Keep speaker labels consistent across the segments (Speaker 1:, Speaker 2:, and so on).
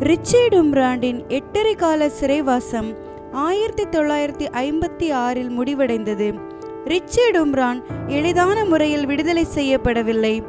Speaker 1: Richard உம்ராண்டின் எட்டரை கால சிறைவாசம் ஆயிரத்தி தொள்ளாயிரத்தி ஐம்பத்தி ஆறில் முடிவடைந்தது. ரிச்சர்ட் உம்ரான் எளிதான முறையில் விடுதலை செய்யப்படவில்லை.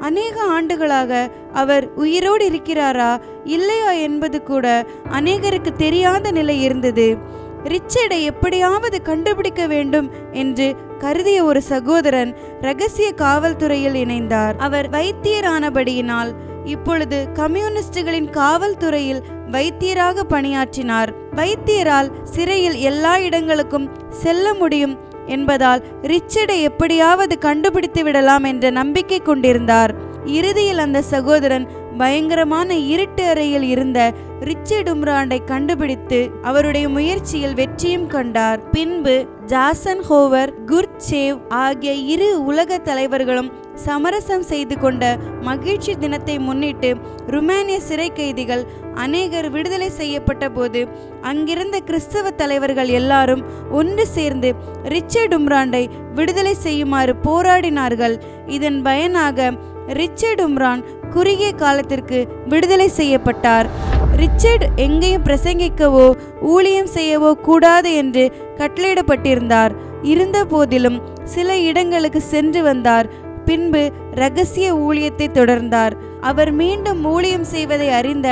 Speaker 1: அநேக ஆண்டுகளாக அவர் உயிரோடு இருக்கிறாரா இல்லையா என்பது கூட அநேகருக்கு தெரியாத நிலை இருந்தது. ரிச்சர்டை எப்படியாவது கண்டுபிடிக்க வேண்டும் என்று கருதிய ஒரு சகோதரன் ரகசிய காவல்துறையில் இணைந்தார். அவர் வைத்தியரானபடியினால் இப்பொழுது கம்யூனிஸ்டுகளின் காவல்துறையில் வைத்தியராக பணியாற்றினார். வைத்தியரால் சிறையில் எல்லா இடங்களுக்கும் செல்ல முடியும் என்பதால் ரிச்சர்டை எப்படியாவது கண்டுபிடித்து விடலாம் என்ற நம்பிக்கை கொண்டிருந்தார். இறுதியில் அந்த சகோதரன் பயங்கரமான இருட்டு அறையில் இருந்த ரிச்சர்டும்ராண்டை கண்டுபிடித்து அவருடைய முயற்சியில் வெற்றியும் கண்டார். பின்பு ஜாசன் ஹோவர் குர்ச்சேவ் ஆகிய இரு உலக தலைவர்களும் சமரசம் செய்து கொண்ட மகிழ்ச்சி தினத்தை முன்னிட்டு ருமேனிய சிறை கைதிகள் அநேகர் விடுதலை செய்யப்பட்ட போது அங்கிருந்த கிறிஸ்தவ தலைவர்கள் எல்லாரும் ஒன்று சேர்ந்து ரிச்சர்ட் உம்ராண்டை விடுதலை செய்யுமாறு போராடினார்கள். இதன் பயனாக ரிச்சர்ட் உம்ரான் குறுகிய காலத்திற்கு விடுதலை செய்யப்பட்டார். ரிச்சர்ட் எங்கேயும் பிரசங்கிக்கவோ ஊழியம் செய்யவோ கூடாது என்று கட்டளையிடப்பட்டிருந்தார். இருந்த போதிலும் சில இடங்களுக்கு சென்று வந்தார். பின்பு ரகசிய ஊழியத்தை தொடர்ந்தார். அவர் மீண்டும் ஊழியம் செய்வதை அறிந்த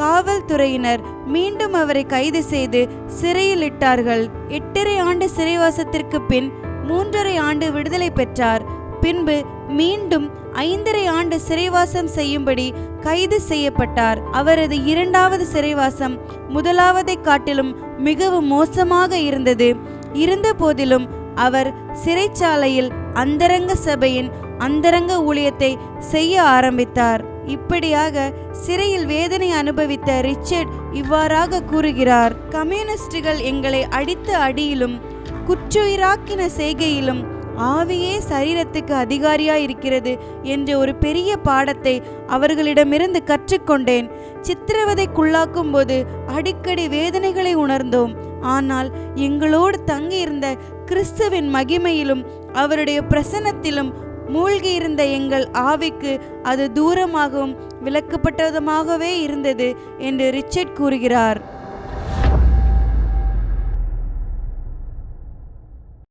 Speaker 1: காவல்துறையினர் மீண்டும் அவரை கைது செய்து சிறையில் இட்டார்கள். எட்டரை ஆண்டு சிறைவாசத்திற்கு பின் மூன்றரை ஆண்டு விடுதலை பெற்றார். பின்பு மீண்டும் ஐந்தரை ஆண்டு சிறைவாசம் செய்யும்படி கைது செய்யப்பட்டார். அவரது இரண்டாவது சிறைவாசம் முதலாவதை காட்டிலும் மிகவும் மோசமாக இருந்தது. இருந்த போதிலும் அவர் சிறைச்சாலையில் அந்தரங்க சபையின் அந்தரங்க ஊழியத்தை செய்ய ஆரம்பித்தார். இப்படியாக சிறையில் வேதனை அனுபவித்த ரிச்சர்ட் இவ்வாறாக கூறுகிறார். கம்யூனிஸ்டுகள் எங்களை அடித்த அடியிலும் குற்றுயிராக்கின செய்கையிலும் ஆவியே சரீரத்துக்கு அதிகாரியாக இருக்கிறது என்ற ஒரு பெரிய பாடத்தை அவர்களிடமிருந்து கற்றுக்கொண்டேன். சித்திரவதைக்குள்ளாக்கும் போது அடிக்கடி வேதனைகளை உணர்ந்தோம். ஆனால் எங்களோடு தங்கியிருந்த கிறிஸ்துவின் மகிமையிலும் அவருடைய பிரசன்னத்திலும் மூழ்கியிருந்த எங்கள் ஆவிக்கு அது தூரமாகவும் விலக்கப்பட்டதுமாகவே இருந்தது என்று ரிச்சர்ட் கூறுகிறார்.